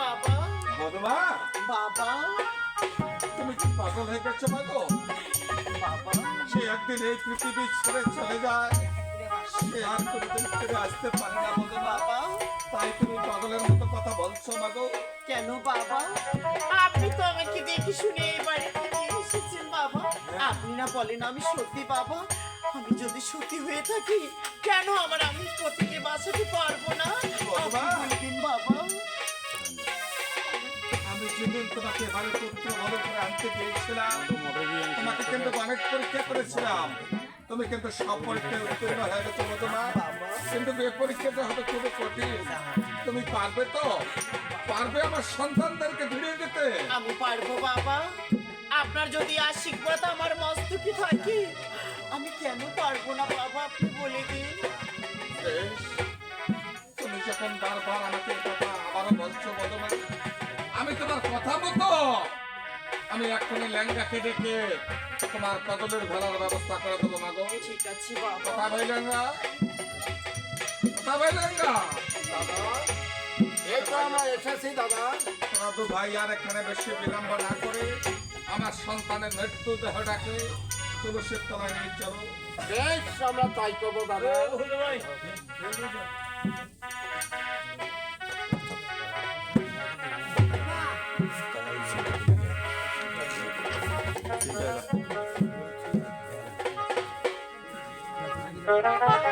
বাবা। বদমা বাবা। তুমি কি পাগল হয়ে গেছো মা বাবা সে একদিন এই পৃথিবী ছেড়ে চলে যায়। সে আর কোনোদিন ফিরে আসতে পারে না বদমা বাবা। তাই তুমি পাগলের মতো কথা বলছো মা কেন বাবা? আপনি তো আমাকে দেখে শুনে এই বাড়িতে নিয়ে এসেছেন বাবা। আপনি না বলেন আমি সত্যি বাবা। আমি যদি সত্যি হয়ে থাকি কেন আমার আমি পতিকে বাঁচাতে পারব না? বাবা। আপনি বলে দিন বাবা আমি যেদিন তোমাকে এবারে পুত্র ভালো করে আনতে গিয়েছিলাম তোমাকে কিন্তু অনেক পরীক্ষা করেছিলাম। তুমি কিন্তু সব পরীক্ষায় উত্তীর্ণ হয়ে গেছো বদমা কিন্তু এই পরীক্ষাটা হবে খুবই কঠিন। তুমি পারবে তো? পারবে আমার সন্তানদেরকে ভিড়িয়ে দিতে। আমি পারব বাবা। আপনার যদি আশীর্বাদ আমার মস্তকে থাকে আমি কেন পারব না বাবা? আপনি বলে দিন। তুমি যখন বারবার আমাকে কথা মতো? আমি এক্ষুনি ল্যাংটাকে ডেকে তোমার কদলের ঘোরার ব্যবস্থা করে দেবো মাগো ঠিক আছে কথা বললেন না কথা এই তো আমরা এসেছি দাদা। ভাই আর এখানে বেশি বিলম্ব না করে আমার সন্তানের মৃত্যু দেহটাকে তুলসীর তলায় নিয়ে চলো। বেশ আমরা তাই করব দাদা। Thank you.